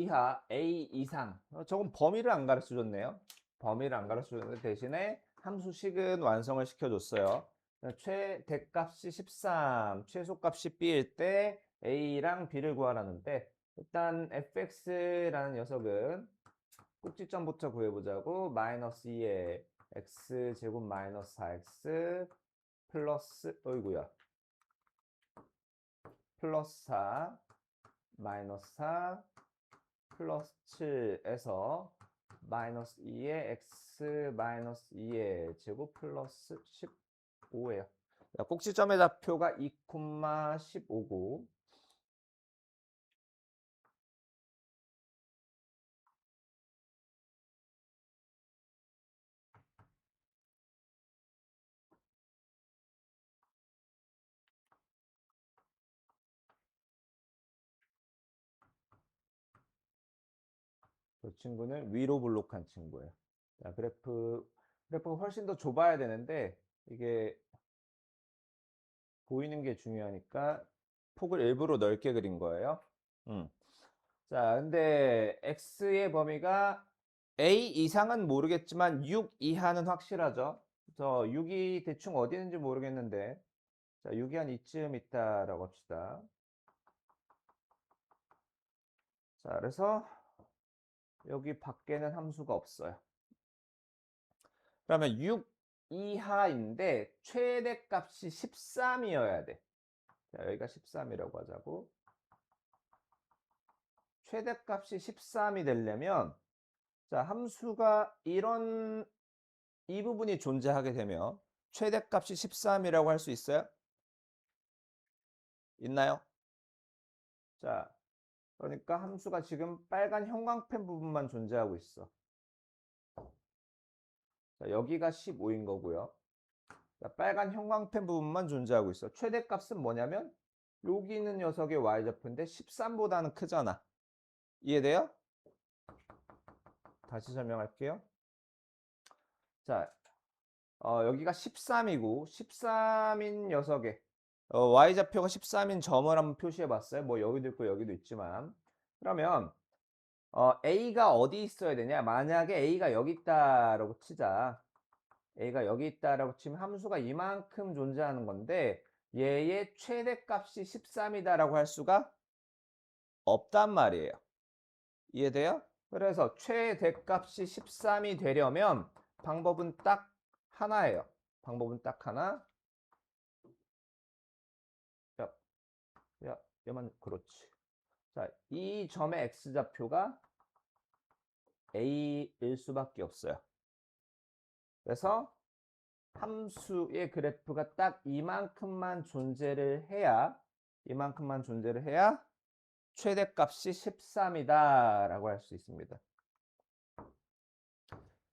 이하 a 이상. 어, 저건 범위를 안 가르쳐 줬네요. 범위를 안 가르쳐 줬는데 대신에 함수식은 완성을 시켜줬어요. 최대값이 13 최소값이 b일 때 a랑 b를 구하라는데 일단 fx라는 녀석은 꼭지점부터 구해보자고 마이너스 2에 x 제곱 마이너스 4x 플러스 어이구야. 플러스 4 마이너스 4 플러스 7에서 마이너스 2의 x 마이너스 2의 제곱 플러스 15예요. 꼭지점의 좌표가 2,15고 그 친구는 위로 블록한 친구예요. 자, 그래프, 그래프가 훨씬 더 좁아야 되는데, 이게 보이는 게 중요하니까 폭을 일부러 넓게 그린 거예요. 음. 자, 근데 x의 범위가 a 이상은 모르겠지만 6 이하는 확실하죠. 저 6이 대충 어디 있는지 모르겠는데, 자, 6이 한 이쯤 있다라고 합시다. 자, 그래서 여기 밖에는 함수가 없어요. 그러면 6 이하인데 최대값이 13이어야 돼. 자, 여기가 13이라고 하자고. 최대값이 13이 되려면 자, 함수가 이런 이 부분이 존재하게 되면 최대값이 13이라고 할 수 있어요? 있나요? 자, 그러니까 함수가 지금 빨간 형광펜 부분만 존재하고 있어. 자, 여기가 15인 거고요. 자, 빨간 형광펜 부분만 존재하고 있어. 최대값은 뭐냐면 여기 있는 녀석의 y좌표인데 13보다는 크잖아. 이해돼요? 다시 설명할게요. 자, 어, 여기가 13이고 13인 녀석의 어, y좌표가 13인 점을 한번 표시해 봤어요. 뭐 여기도 있고 여기도 있지만 그러면 어, a가 어디 있어야 되냐? 만약에 a가 여기 있다라고 치자. a가 여기 있다라고 치면 함수가 이만큼 존재하는 건데 얘의 최대값이 13이다라고 할 수가 없단 말이에요. 이해돼요? 그래서 최대값이 13이 되려면 방법은 딱 하나예요. 방법은 딱 하나. 야, 얘만 그렇지. 자, 이 점의 x좌표가 a일 수밖에 없어요. 그래서 함수의 그래프가 딱 이만큼만 존재를 해야 이만큼만 존재를 해야 최대값이 13이다 라고 할 수 있습니다.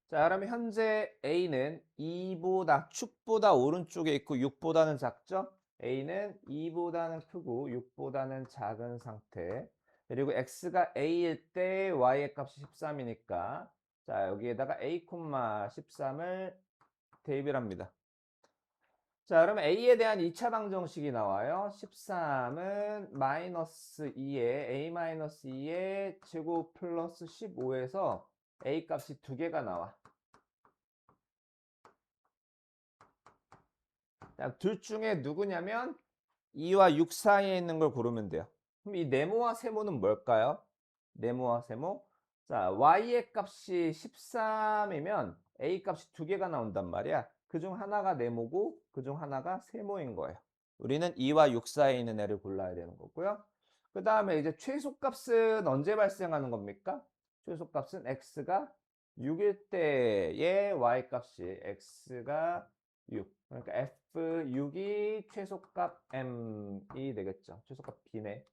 자, 그러면 현재 A는 2보다, 축보다 오른쪽에 있고 6보다는 작죠? A는 2보다는 크고 6보다는 작은 상태. 그리고 X가 A일 때 Y의 값이 13이니까 자, 여기에다가 A, 13을 대입을 합니다. 자, 그러면 A에 대한 2차 방정식이 나와요. 13은 마이너스 2에 A 마이너스 2의 제곱 플러스 15에서 A 값이 두 개가 나와. 둘 중에 누구냐면 2와 6 사이에 있는 걸 고르면 돼요. 그럼 이 네모와 세모는 뭘까요? 네모와 세모. 자, y의 값이 13이면 a 값이 두 개가 나온단 말이야. 그 중 하나가 네모고 그 중 하나가 세모인 거예요. 우리는 2와 6 사이에 있는 애를 골라야 되는 거고요. 그 다음에 이제 최소값은 언제 발생하는 겁니까? 최소값은 x가 6일 때의 y 값이 x가 6. 그러니까 f6이 최소값 m이 되겠죠. 최소값 b네.